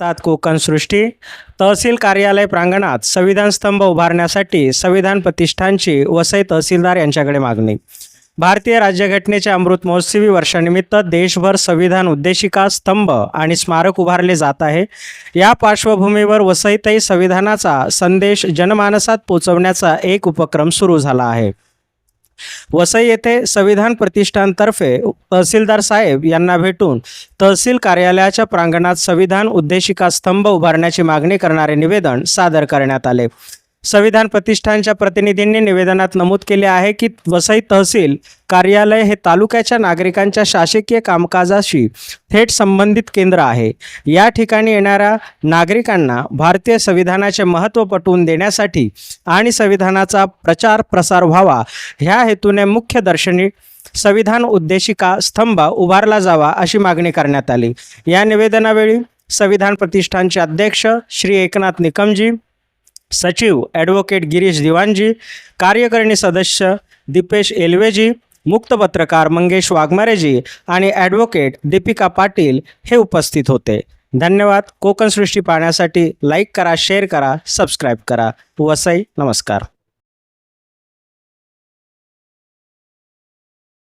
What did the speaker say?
तात कोकण सृष्टी. तहसील कार्यालय प्रांगणात संविधान स्तंभ उभारण्यासाठी संविधान प्रतिष्ठानची वसई तहसीलदार यांच्याकडे मागणी. भारतीय राज्यघटनेच्या अमृत महोत्सवी वर्षानिमित्त देशभर संविधान उद्देशिका स्तंभ आणि स्मारक उभारले जात आहे. या पार्श्वभूमीवर वसईतही संविधानाचा संदेश जनमानसात पोचवण्याचा एक उपक्रम सुरू झाला आहे. वसई येथे संविधान प्रतिष्ठानतर्फे तहसीलदार साहेब यांना भेटून तहसील कार्यालयाच्या प्रांगणात संविधान उद्देशिका स्तंभ उभारण्याची मागणी करणारे निवेदन सादर करण्यात आले. संविधान प्रतिष्ठानच्या प्रतिनिधींनी निवेदनात नमूद केले आहे की वसई तहसील कार्यालय हे तालुक्याच्या नागरिकांच्या शासकीय कामकाजाशी थेट संबंधित केंद्र आहे. या ठिकाणी येणाऱ्या नागरिकांना भारतीय संविधानाचे महत्त्व पटवून देण्यासाठी आणि संविधानाचा प्रचार प्रसार व्हावा ह्या हेतूने मुख्य दर्शनी संविधान उद्देशिका स्तंभ उभारला जावा अशी मागणी करण्यात आली. या निवेदनावेळी संविधान प्रतिष्ठानचे अध्यक्ष श्री एकनाथ निकमजी सचिव ॲडव्होकेट गिरीश दिवाणजी कार्यकारिणी सदस्य दीपेश एलवेजी मुक्त पत्रकार मंगेश वाघमारेजी आणि ॲडव्होकेट दीपिका पाटील हे उपस्थित होते. धन्यवाद. कोकण सृष्टी पाहण्यासाठी लाईक करा शेअर करा सबस्क्राईब करा. वसई नमस्कार.